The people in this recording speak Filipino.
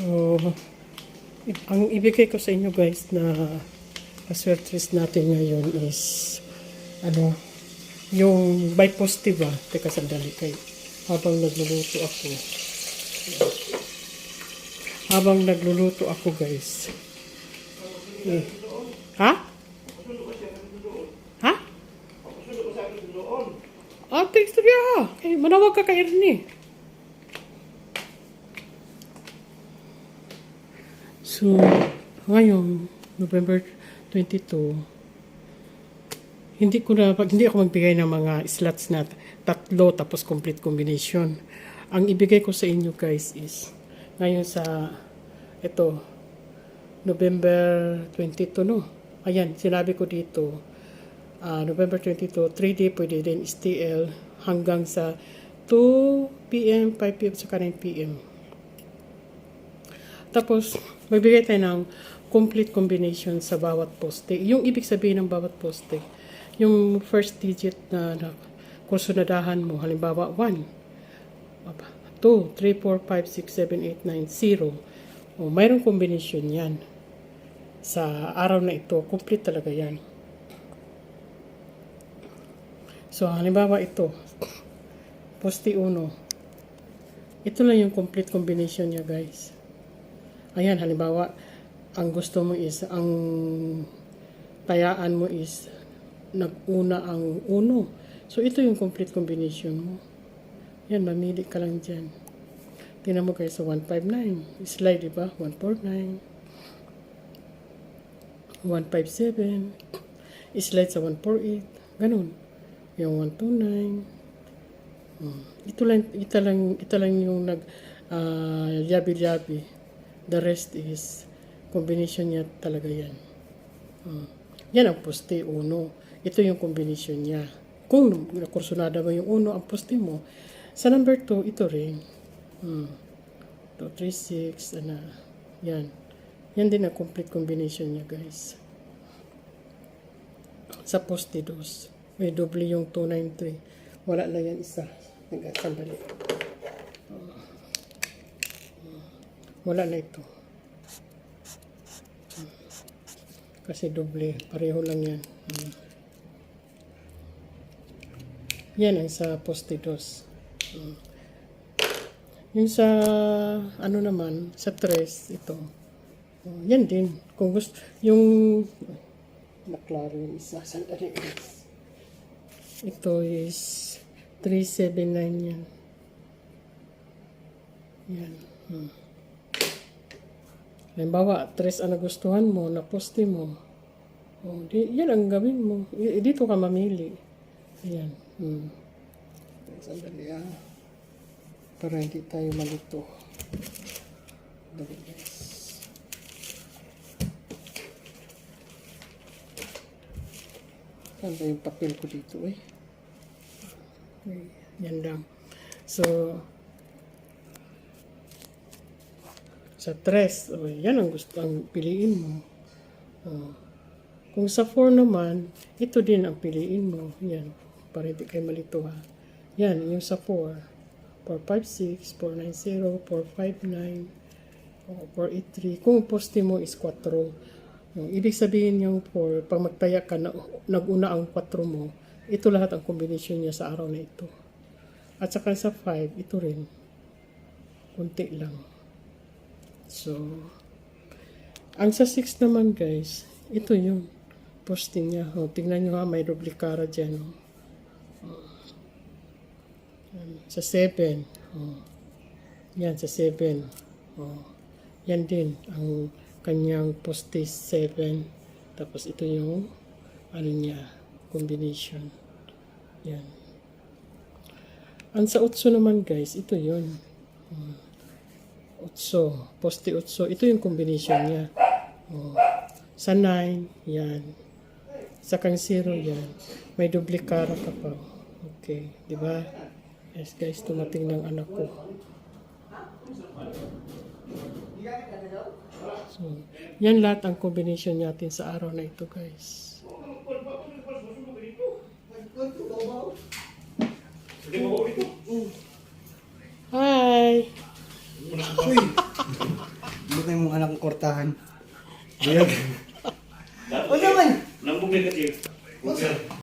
So, ang ibigay ko sa inyo guys na paswertris natin ngayon is ano, yung by positive ah. Teka sandali kay habang nagluluto ako. Habang nagluluto ako guys. Eh. Ha? Ha? Ah, thanks to ya. Eh, manawag ka kay Ernie. So, ngayon, November 22, hindi ko na, pag hindi ako magbigay ng mga slots na tatlo tapos complete combination. Ang ibigay ko sa inyo guys is, ngayon sa, ito, November 22, no? Ayan, sinabi ko dito, ah, November 22, 3 day pwede din STL hanggang sa 2 p.m., 5 p.m., saka 9 p.m. Tapos, magbigay tayo ng complete combination sa bawat poste. Yung ibig sabihin ng bawat poste, yung first digit na, na kursunadahan mo, halimbawa 1, 2, 3, 4, 5, 6, 7, 8, 9, 0. O, mayroong combination yan. Sa araw na ito, complete talaga yan. So, halimbawa ito, poste 1. Ito lang yung complete combination niya, guys. Ayan, halimbawa, ang gusto mo is, ang tayaan mo is, nag-una ang uno. So, ito yung complete combination mo. Yan, mamili ka lang dyan. Tingnan mo guys sa 159. Slide, di ba? 149. 157. Slide sa 148. Ganun. Yung 129. Hmm. Ito lang, ito lang, ito lang yung nag, ah, yabi-yabi. The rest is, combination niya talaga yan. Hmm. Yan ang poste, uno. Ito yung combination niya. Kung nakursunada mo yung uno, ang poste mo, sa number 2, ito rin. Hmm. 2, 3, 6, ano, yan. Yan din ang complete combination niya, guys. Sa poste 2, may doble yung 293. Wala lang yan isa. Nagkasandali. Wala na ito. Kasi doble. Pareho lang yan. Yan ang sa poste 2. Hmm. Yung sa, ano naman, sa tres, ito. Yan din. Kung gusto, yung, naklaro yung isa. Sandali. Ito is 379 yan. Yan. Hmm. Halimbawa, tres ang nagustuhan mo, naposte mo. Oh, di, yan ang gawin mo. I- dito ka mamili. Ayan. Hmm. Sandali ah. Para hindi tayo malito. Dali guys. Saan ba yung papel ko dito eh? Okay, yan lang. So, sa tres, oh, yan ang gusto ang piliin mo. Oh. Kung sa 4 naman, ito din ang piliin mo. Yan, para hindi kayo malito ha. Yan, yung sa 4. 456, 490, 459, oh, 483. Kung poste mo is 4. Oh, ibig sabihin yung 4, pag magtaya ka, na, nag-una ang 4 mo, ito lahat ang combination niya sa araw na ito. At saka sa 5, ito rin. Kunti lang. So, ang sa 6 naman guys, ito yung posting niya. O, tingnan nyo ha, may duplikara dyan. O. Sa 7. O. Yan, sa 7. O. Yan din, ang kanyang poste 7. Tapos ito yung, ano niya, combination. Yan. Ang sa 8 naman guys, ito yun. O. 8. Poste 8. Ito yung combination niya. O. Sa 9, yan. Sa kang 0, yan. May duplikara ka pa. Okay, di ba? Yes guys, tumating ng anak ko. So, yan lahat ang combination natin sa araw na ito guys. Hi! Na yung mga anak kong kortahan. Buyag. O naman! Nang bumili kasi.